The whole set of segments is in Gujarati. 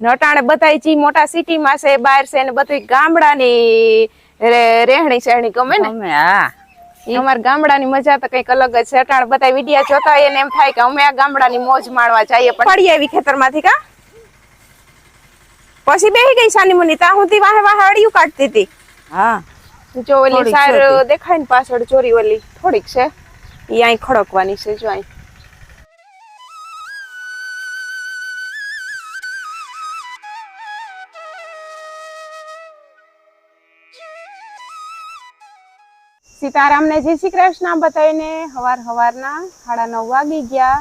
નટાણે બધા જી મોટા સિટીમાં છે બહાર છે ને બધી ગામડાની રહેણી સહેણી ગમે ને? અમે હા. અમારા ગામડાની મજા તો કંઈક અલગ જ છે. અટાણ બધા વિડિયા જોતા હોય ને એમ થાય કે અમે આ ગામડાની મોજ માણવા જઈએ પણ પડી આવી ખેતરમાંથી કા? પછી બેહી ગઈ સાની મુની તા હુંથી વાહે વાહે અડિયું કાઢતી હતી. હા. જો ઓલી સાર દેખાય ને પાછળ ચોરી ઓલી થોડીક છે. એ અહીં ખડકવાની છે જો અહીં સીતારામને જય શ્રી કૃષ્ણ બતાવીને હવાર હવારના સાડા નવ વાગી ગયા.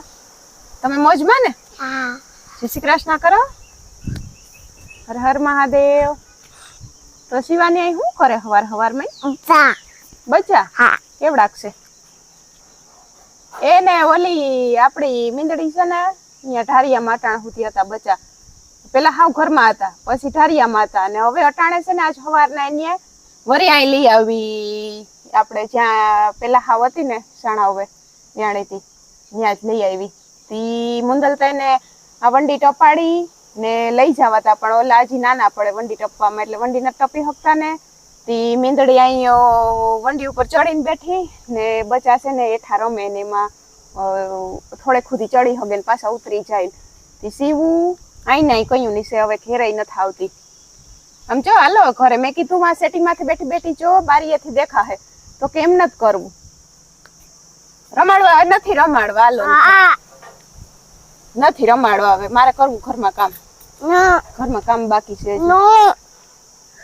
તમે મોજમાં ને? જય શ્રી કૃષ્ણ કરો. હર હર મહાદેવ. તો શિવાની અહીં શું કરે હવાર હવારમાં? બચ્ચા કેવડાક છે એને ઓલી આપણી મીંદડી છે ને અહીંયા ઢારિયામાં માટાણ સુધી હતા બચ્ચા પેલા હાવ ઘરમાં હતા પછી ઢારિયામાં હતા અને હવે અટાણે છે ને આજ સવારના એને વરિયા લઈ આવી. આપણે જ્યાં પેલા હાવ હતી ને સાણાવે ત્યાંથી ત્યાં જ લઈ આવી. તી મુંદલતા એને આ વંડી ટપાડી ને લઈ જવા હતા પણ ઓલા હજી નાના પડે વંડી ટપવામાં, એટલે વંડી ના ટપી શકતા ને. તી મીંદડી અહીં વંડી ઉપર ચડીને બેઠી ને બચા છે ને એઠા રમે ને એમાં થોડે સુધી ચડી હગે ને પાછા ઉતરી જાય. તી સીવું આઈ નાઈ કયું નીસે હવે ઘેરાઈ નથી આવતી આમ જો, હાલો, ઘરે મેં કીધું માં સેટિંગમાંથી બેઠી બેઠી જો બારીએથી દેખા હે તો કેમ નથી કરવું? રમાડવા નથી રમાડવા હાલો. નથી રમાડવા હવે મારે કરવું ઘરમાં કામ. ઘરમાં કામ બાકી છે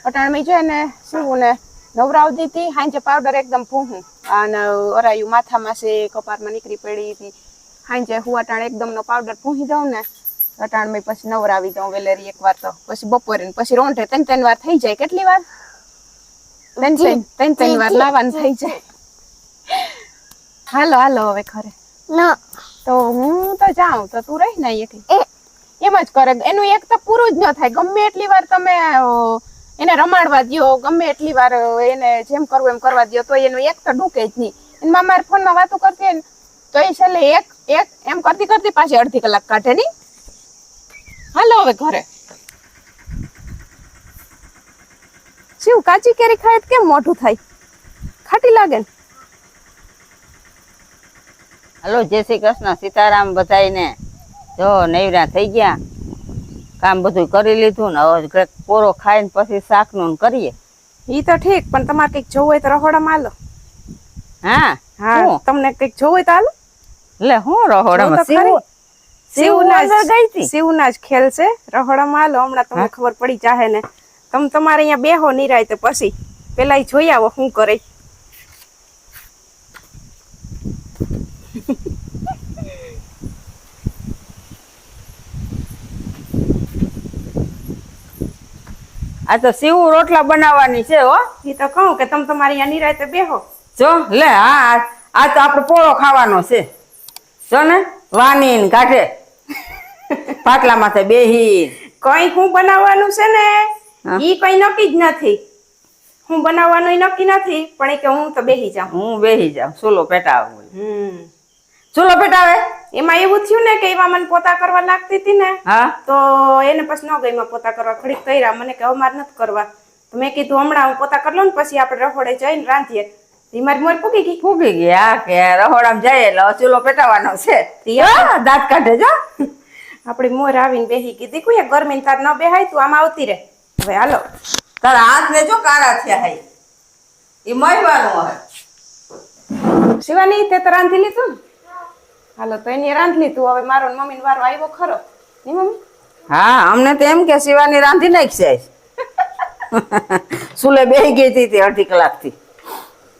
અટાણમી છે ને શિવું ને નવરાવ દીધી હાંજે પાવડર એકદમ ફૂહું અને અરાયું માથામાં છે કપારમાં નીકળી પડી હતી. હાંજે હું અટાણ એકદમ નો પાવડર પૂહી દઉં ને અટાણમી પછી નવરાવી દઉં વેલેરી એક વાર તો. પછી બપોરે પછી રોંઢે ત્રણ ત્રણ વાર થઈ જાય કેટલી વાર? ત્રણ ત્રણ ત્રણ વાર લાવવાનું થઈ જાય. હાલો હાલો હવે ઘરે. ના. તો હું તો જાઉં તો તું રહી ને એકલી. એમ જ કરે એનું એક તો પૂરું જ ન થાય. ગમે એટલી વાર તમે એને રમાડવા દ્યો ગમે એટલી વાર એને જેમ કરવું એમ કરવા દો તો એનું એક તો ડૂકે જ નહીં. એમાં મારા ફોનમાં વાતો કરતી હોય ને તો એ છેલ્લે એક એક એમ કરતી કરતી પાછી અડધી કલાક કાઢે નહીં. હાલો હવે ઘરે. શિવ કાચી કેરી ખાય કેમ મોઢું થાય? ખાટી લાગે ને. હલો જય શ્રી કૃષ્ણ. સીતારામ બધાયને. જો નૈરા થઈ ગયા. કામ બધું કરી લીધું ને હવે પોરો ખાઈને પછી શાકનું ને કરીએ. ઈ તો ઠીક પણ તમારે કંઈક જોવું હોય તો રહોડામાં હાલો. હા? હા શું? તમને કંઈક જોવું હોય તો હાલો. એટલે હું રહોડામાં? શિવ સીવું? સીવું શિવના ગઈ હતી? શિવના જ ખેલ છે. રહોડામાં હાલો હમણાં તમને ખબર પડી જાહે ને. તમે તમારે અહીંયા બેહો નિરાય તો પછી. પેલા જોઈ આવો શું કરે. આ તો સીવું રોટલા બનાવવાની છે હો. ઈ તો કહું કે તમે તમારે અહીંયા નિરાય તો બેહો. જો લે હા આ- તો આપણે પોળો ખાવાનો છે. જો ને વાની ને કાઢે પાટલા માથે બેહી કઈ હું બનાવવાનું છે ને. ઈ કઈ નક્કી જ નથી. હું બનાવવાનું નક્કી નથી પણ કે હું તો બેહી જાઉં. હું બેહી જાઉં ચૂલો પેટાવું હમ. ચૂલો પેટાવે? એમાં એવું થયું ને કે એમાં મને પોતા કરવા લાગતી હતી ને હા. તો એને પછી ન ગઈ પોતા કરવા. ખડીક કર્યા મને કે હવે મારે નથી કરવા. તો મેં કીધું હમણાં હું પોતા કરી લઉં ને પછી આપણે રખોડે જઈને રાંધીએ. ઈ મારી મોર પૂગી ગઈ? ફૂગી ગયા કે રહોડામ જાય એટલે ચૂલો પેટાવાનો છે. હા, દાંત કાઢે જો. આપણી મોર આવીને બેહી કીધી કોઈ ગરમી તાર ન બેહાય તું આમ આવતી રે હવે હાલો. તારા હાથ ને જો કાળા થયા હે. એ મરવાનું હે. શિવાની તે તો રાંધી લીધું હાલો તો એની રાંધી લીધું. હવે મારો મમ્મી વારો આવ્યો ખરો. ની મમ્મી? હા અમને તો એમ કે શિવાની રાંધી નાખશે. સુલે બેહી ગઈ હતી તે અડધી કલાકથી.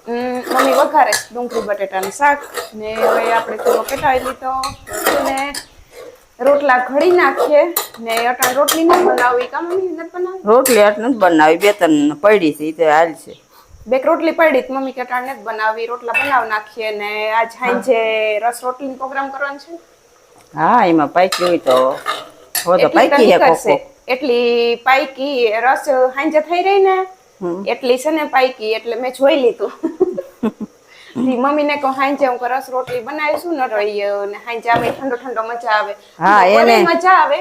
મમ્મી વઘારે ડુંગળી બટેટાનું શાક ને હવે આપણે થોડો પેટાવી લીધો. ને રોટલા ઘડી નાખીએ ને અટાણ રોટલી નથી બનાવવી કામ મમ્મી નથી બનાવી? રોટલી આટ નથી બનાવી બે ત્રણ પડી છે તો હાલ છે. બે રોટલી પડી તો મમ્મી કે અટાણ નથી બનાવી રોટલા બનાવી નાખીએ ને આજ સાંજે રસ રોટલીનો પ્રોગ્રામ કરવાનો છે હા એમાં પાકી હોય તો. હો તો પાકી હે. કોકો એટલી પાઈકી રસ સાંજે થઈ રહી ને. એટલી છે ને પાઈકી એટલે મેં જોઈ લીધું. મમ્મીને કહો હાંજે હું રસ રોટલી બનાવીશું ને રહી ને હાંજે આવે ઠંડો ઠંડો મજા આવે. હા, એને- મજા આવે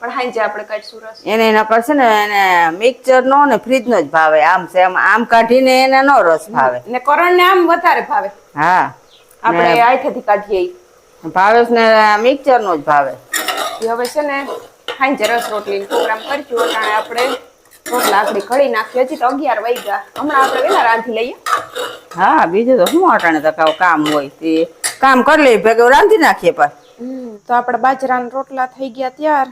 પણ હાંજે આપણે કાઢશું રસ. એને એના કરશે ને એને મિક્સર નો ને ફ્રીજ નો જ ભાવે આમ છે આમ આમ કાઢીને એને નો રસ ભાવે. ને કરણ ને આમ વધારે ભાવે. હા. આપણે આઈથેથી કાઢીએ. ભાવેશ ને મિક્સર નો જ ભાવે. હવે છે ને હાંજે રસ રોટલી પ્રોગ્રામ કરશું આપણે રોટલા ઘડી નાખીએ. હજી તો અગિયાર વાગ્યા. હમણાં આપણે વેલા રાંધી લઈએ. હા બીજું તો શું અટાણે તો કામ હોય તે. કામ કરી લઈએ ભેગું રાંધી નાખીએ પણ તો આપણે બાજરાના રોટલા થઈ ગયા ત્યાર.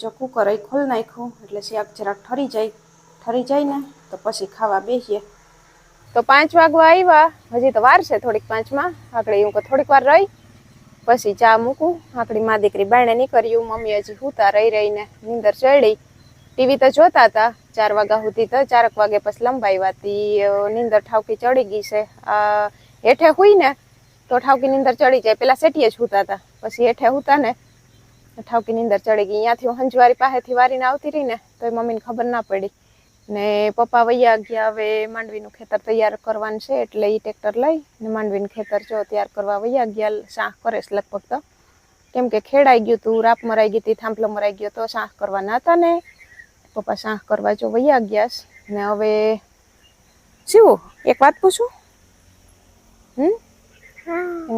જો કુકર અહીં ખોલ નાખ્યું એટલે શાક જરાક ઠરી જાય. ઠરી જાય ને તો પછી ખાવા બેસીએ. તો પાંચ વાગવા આવ્યા. હજી તો વાર છે થોડીક પાંચમાં. આકડી હું કે થોડીક વાર રહી. પછી ચા મૂકું. આકડી મા દીકરી બાણે નીકળ્યું. મમ્મી હજી હુતા રહી રહીને. નીંદર ચડી ટીવી તો જોતા હતા. ચાર વાગ્યા સુધી તો ચારક વાગે પછી લંબાઈ વાતી નીંદર ઠાવકી ચડી ગઈ છે. હેઠે હુઈ ને તો ઠાવકી નીંદર ચડી જાય. પેલા સેટીએ જ હુતા હતા. પછી હેઠે હુતા ને ઠાવકી નીંદર ચડી ગઈ. અહીંયાથી હું હંજવારી પાસેથી વારીને આવતી રહી ને તો મમ્મીને ખબર ના પડી. ને પપ્પા વૈયા ગયા હવે માંડવીનું ખેતર તૈયાર કરવાનું છે એટલે એ ટ્રેક્ટર લઈ ને માંડવીનું ખેતર જો તૈયાર કરવા વૈયા ગયા. શાહ કરે છે લગભગ તો. કેમ કે ખેડાઈ ગયું તું, રાપ મરાઈ ગઈ હતી થાંભલો મરાઈ ગયો તો શાહ કરવાના હતા ને. પપ્પા સાહ કરવા જો વૈયા ગયા છે. ને હવે શું એક વાત પૂછું? હમ?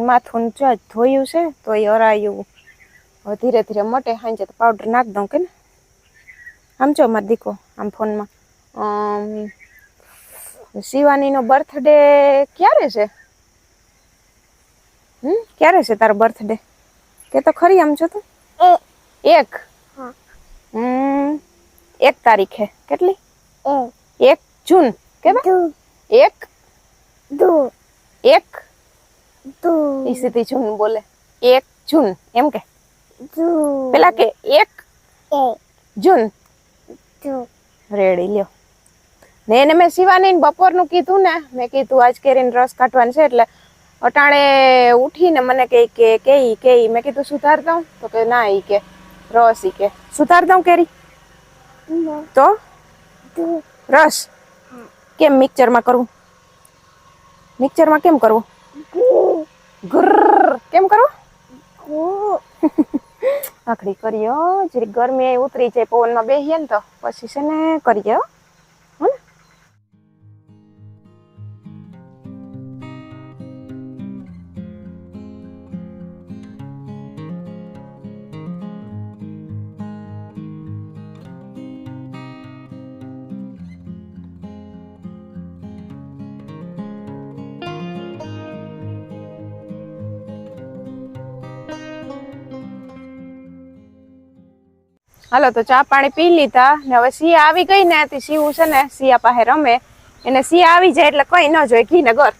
માથું જો આજ ધોયું છે તો એ હરાયું. હવે ધીરે ધીરે મટે સાંજે તો પાવડર નાખ દઉં કે ને? આમ જો મારો દીકો આમ ફોનમાં. શિવાનીનો બર્થડે ક્યારે છે? હમ? ક્યારે છે તારો બર્થડે કે તો ખરી આમ છો તો? એક. હમ. એક તારીખે. કેટલી? એક. જૂન. કે એક? એક? ઈ સીધી જૂન બોલે. એક જૂન. એમ કે? પેલા કે એક? જૂન. રેડી લ્યો. ને એને મેં શિવાની બપોરનું કીધું ને મેં કીધું આજ કેરીને રસ કાઢવાનું છે એટલે અટાણે ઉઠીને મને કે કે કે ઈ કે ઈ. મેં કીધું સુધાર દઉં? તો કે ના ઈ કે રસ ઈ કે. સુધાર દઉં કેરી? તો? રસ. કેમ મિક્સરમાં કરવું મિક્સરમાં કેમ કરવું ગુર્ર કેમ કરવું આખડી કરીએ જે ગરમી ઉતરી જાય પવનમાં બેસીએ ને તો. પછી છે ને કરીએ હાલો તો ચા પાણી પી લીધા ને હવે સિંહ આવી ગઈ ને તે સિંહ છે ને સિયા પાસે રમે. એને સિંહ આવી જાય એટલે કઈ ન જોઈ ઘી ને ઘર.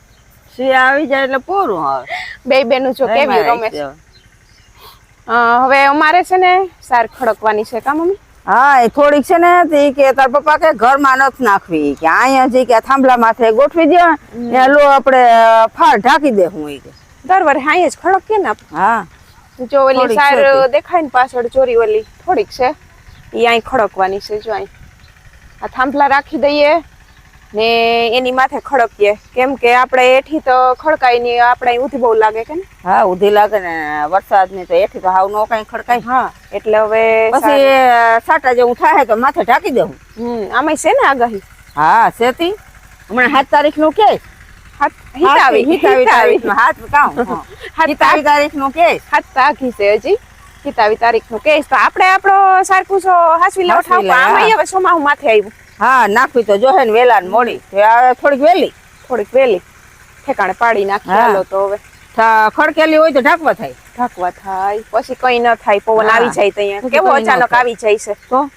સિંહ આવી જાય એટલે પૂરું હવે. બે બેનું જો કેવી રમે છે. હવે અમારે છે ને સાર ખડકવાની છે કા મમ્મી? હા એ થોડીક છે ને તે કે તાર પપ્પા કે ઘરમાં નથી નાખવી. કે અહીંયા જે કે થાંભલા માથે ગોઠવી દે ને લો આપણે ફાળ ઢાંકી દે હું કે. દર વરે અહીંયા જ ખડક કે ને હા. જો ઓલી સાર દેખાય ને પાછળ ચોરી ઓલી થોડીક છે. એ અહીં ખડકવાની છે જો અહીં આ થાંભલા રાખી દઈએ ને એની માથે ખડકીએ. કેમ કે આપણે એઠી તો ખડકાય નહીં આપણે ઊંધી બહુ લાગે કે ને? હા ઉધી લાગે ને વરસાદની તો એથી તો હાવ નો કઈ ખડકાય. હા એટલે હવે પછી સાટા જેવું થાય તો માથે ઢાંકી દેવું. હમ આમાં છે ને આગાહી? હા સેતી હમણાં સાત તારીખનું કે. નાખવી તો જોહે ને વેલા મોડી. થોડીક વેલી. થોડીક વેલી. ઠેકાણે પાડી નાખી. તો હવે. ખડકેલી હોય તો ઢાંકવા થાય. ઢાંકવા થાય. પછી કઈ ન થાય. પવન આવી જાય ત્યાં કેવો અચાનક આવી જાય છે? તો?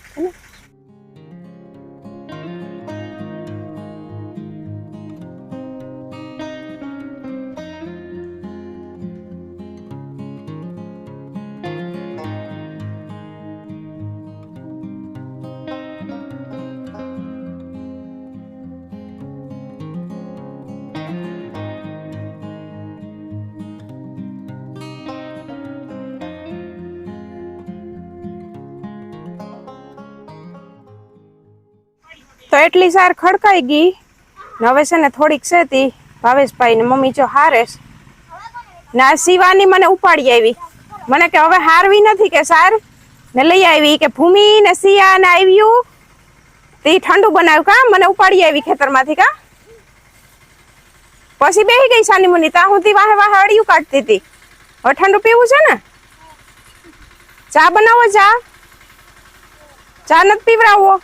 એટલી સાર ખડકાઈ ગઈ. ને ને થોડીક છે ભાવેશભાઈ ને મમ્મી જો હારેશ ના શિવાની મને ઉપાડી આવી. મને કે હવે હારવી નથી કે સાર? ને લઈ આવી કે ભૂમિ ને સિયા ને આવ્યું. તે ઠંડુ બનાવ્યું કા? મને ઉપાડી આવી ખેતરમાંથી કા? પછી બેહી ગઈ સાની મુની. ત્યાં સુધી વાહે વાહે અડિયું કાઢતી હતી. હવે ઠંડુ પીવું છે ને? ચા બનાવો ચા. ચા નથી પીવરાવવો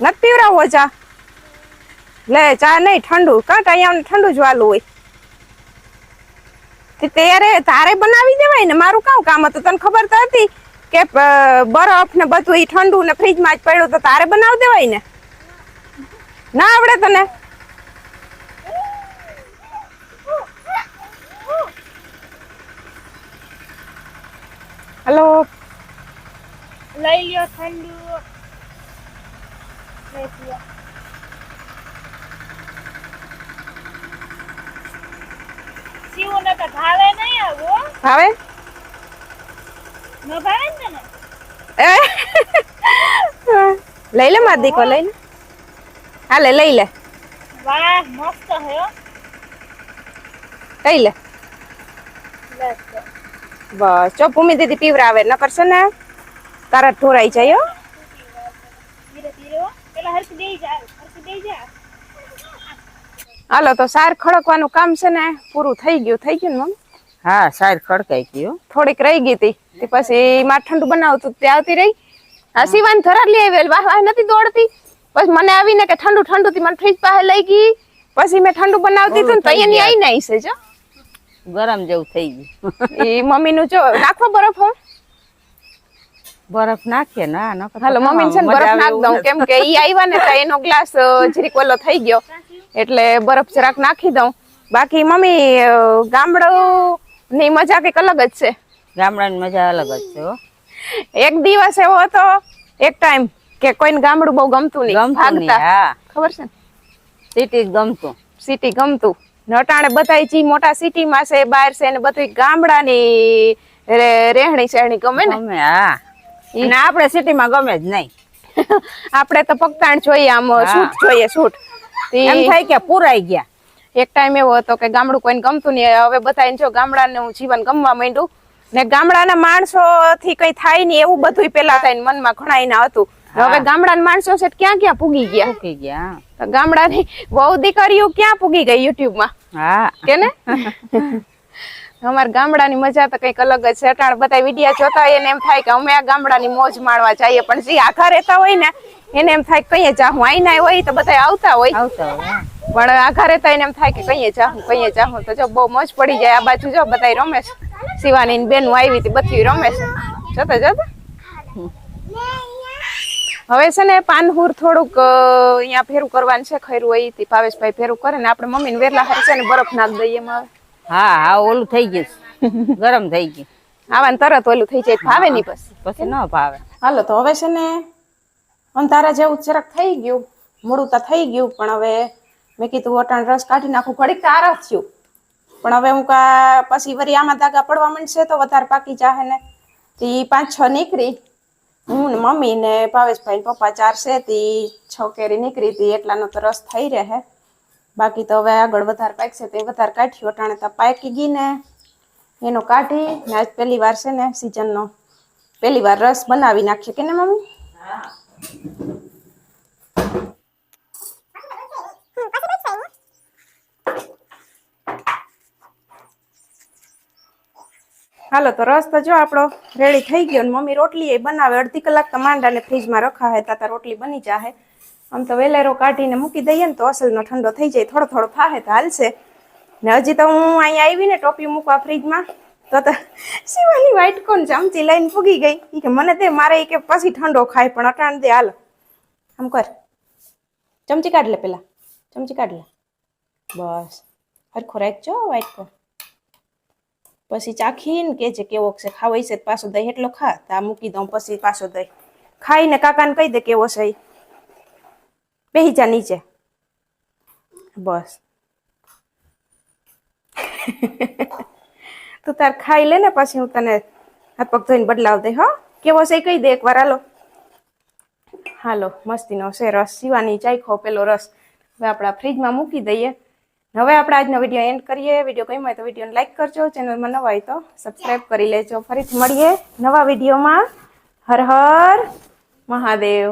નથી પીવરાવો ચા લે, ચા નહીં, ઠંડુ. કાંટ અહીંયા ઠંડુ જ વાલું હોય. ત્યારે તારે બનાવી દેવાય ને? મારું કામ કામ હતું? તને ખબર તો હતી કે બરફ ને બધું એ ઠંડુ ને ફ્રીજમાં જ પડ્યું તો તારે બનાવી દેવાય ને? ના આવડે તને? હલો? લઈ લ્યો ઠંડુ. લઈ લ્યો. શિવને તો ભાવે નહીં આવો ભાવે ન ભાવે ને? લઈ લે માર દીકો લઈ લે હાલે લઈ લે વાહ મસ્ત હે. લઈ લે. બસ ચો ભૂમિ દીદી પીવરાવે ન કરશે ને તારા ઢોરાઈ જાય હો ધીરે ધીરે હો. પેલા હરખી બેહી જા હરખી બેહી જા હાલો તો સાર ખડકવાનું કામ છે ને પૂરું થઈ ગયું થઈ ગયું ને મમ હા સાર ખડકાઈ ગયું. થોડીક રહી ગઈ હતી. પછી માં ઠંડુ બનાવતું તે આવતી રહી. આ સિવાન ઘરાટ લઈ આવેલ વાહ વાહ નથી દોડતી. પછી મને આવીને કે ઠંડુ ઠંડુ થી મને ફ્રીજ પાસે લઈ ગઈ. પછી મેં ઠંડુ બનાવતી હતું ને તો અહીંયા આવી છે જો. ગરમ જેવું થઈ ગયું. એ મમ્મીનું જો નાખો બરફ હો. બરફ નાખીએ ના હાલો મમ્મી છે બરફ નાખ દઉં. કેમ કે ઈ આવ્યા ને તો એનો ગ્લાસ જરીક ઓલો થઈ ગયો. એટલે બરફ જરાક નાખી દઉં. બાકી મમ્મી ગામડું ની મજા કંઈક અલગ જ છે. ગામડાની મજા અલગ જ છે એક દિવસ એવો હતો એક ટાઈમ કે કોઈને ગામડું બહુ ગમતું નહીં ભાગતા. હા. ખબર છે સિટી ગમતું. સિટી ગમતું. નટાણે બધાય જી મોટા સિટીમાં છે બહાર છે ને બધું ગામડાની રહેણી સહેણી ગમે ને. હા. અને આપણે સિટીમાં ગમે જ નહીં. આપણે તો પગતાણ જોઈએ આમ સૂટ શૂટ જોઈએ શૂટ એમ થાય કે પુરાઈ ગયા. એક ટાઈમ એવો હતો કે ગામડું કોઈને ગમતું નહીં હવે બધાને જો ગામડાનું જીવન ગમવા માંડ્યું. ને ગામડાના માણસો થી કઈ થાય નહીં એવું બધું પેલા થાય મનમાં ઘણા હતું. હવે ગામડાના માણસો છે ક્યાં ક્યાં પૂગી ગયા? પૂગી ગયા. ગામડાની બહુ દીકરીઓ ક્યાં પૂગી ગઈ યુટ્યુબમાં હા. કે ને? અમારા ગામડાની મજા તો કંઈક અલગ જ છે. અટાણ બધા વિડિયા જોતા હોય એને એમ થાય કે અમે આ ગામડાની મોજ માણવા જઈએ પણ જે આખા રહેતા હોય ને એને એમ થાય કઈએ જાહું આઈના હોય તો બધા આવતા હોય. આવતા હોય પણ આખા રહેતા એને એમ થાય કે કઈએ જાહું કઈએ જાહું તો જો બહુ મોજ પડી જાય. આ બાજુ જો બધા રમે છે. શિવાની ની બેન આવી હતી બધી રમે છે. જોતા જોતા? હવે છે ને પાનહુર થોડુંક અહીંયા ફેરું કરવાનું છે ખૈરું હોય ભાવેશભાઈ ફેરું કરે ને આપણે મમ્મીને વેરલા હારી છે ને બરફ નાખ દઈએ એમાં. હા હા ઓલું થઈ ગયું. ગરમ થઈ ગયું. આવાને તરત ઓલું થઈ જાય ભાવે નહીં પછી. પછી ન ભાવે. હાલો તો હવે છે ને અંધારા જેવું જરાક થઈ ગયું. મોડું તો થઈ ગયું પણ હવે મેં કીધું વટાણ રસ કાઢી નાખું. ઘડીક તો આરા થયું. પણ હવે હું કા પછી વરી આમાં દાગા પડવા માંડશે તો વધારે પાકી જાહે ને. તી પાંચ છ નીકળી. હું ને મમ્મી ને ભાવેશભાઈ ને પપ્પા ચાર છે તી છ કેરી નીકળી તી એટલાનો તો રસ થઈ રહે. બાકી તો હવે આગળ વધારે પાકશે તે વધારે કાઢ્યું અટાણે તો પાકી ગઈ ને. એનો કાઢી ને આજ પહેલી વાર છે ને સિઝનનો પહેલી વાર રસ બનાવી નાખીએ કે ને મમ્મી? હાલો તો રસ તો જો આપણો રેડી થઈ ગયો મમ્મી રોટલી એ બનાવે. અડધી કલાક તો માંડાને ફ્રીજમાં રખાય. તાતા રોટલી બની જાહે. આમ તો વેલેરો કાઢીને મૂકી દઈએ ને તો અસલનો ઠંડો થઈ જાય, થોડો થોડો ફાહે તો હાલશે. ને હજી તો હું અહીંયા આવીને ટોપી મૂકવા ફ્રીજમાં. તો તો શિવાની વાઈટ કોણ ચમચી લઈને ફૂગી ગઈ. કે મને તે મારે કે પછી ઠંડો ખાય, પણ અટાણ દે, હાલ. આમ કર. ચમચી કાઢ લે પેલા. ચમચી કાઢ લે. બસ. હરખો રાખજો વાઈટ કોણ પછી ચાખીને કે છે કેવો છે ખાવાય છે પાછો દહીં એટલો ખા. તો આ મૂકી દઉં, પછી પાછો દહીં. ખાઈને કાકાને કહી દે કેવો છે ઈ. બેહી જા નીચે. બસ. તું તાર ખાઈ લે ને પછી હું તને હાથ પગ ધોઈને બદલાવ દે હો. કેવો છે કહી દે એકવાર, હાલો. હાલો, મસ્તીનો છે રસ સીવાની ચાખો પેલો રસ. હવે આપણા ફ્રીજમાં મૂકી દઈએ. હવે આપણે આજનો વીડિયો એન્ડ કરીએ. વીડિયો ગમ્યો હોય તો વિડીયોને લાઈક કરજો. ચેનલમાં નવા હોય તો સબસ્ક્રાઈબ કરી લેજો. ફરીથી મળીએ નવા વિડીયોમાં. હર હર મહાદેવ.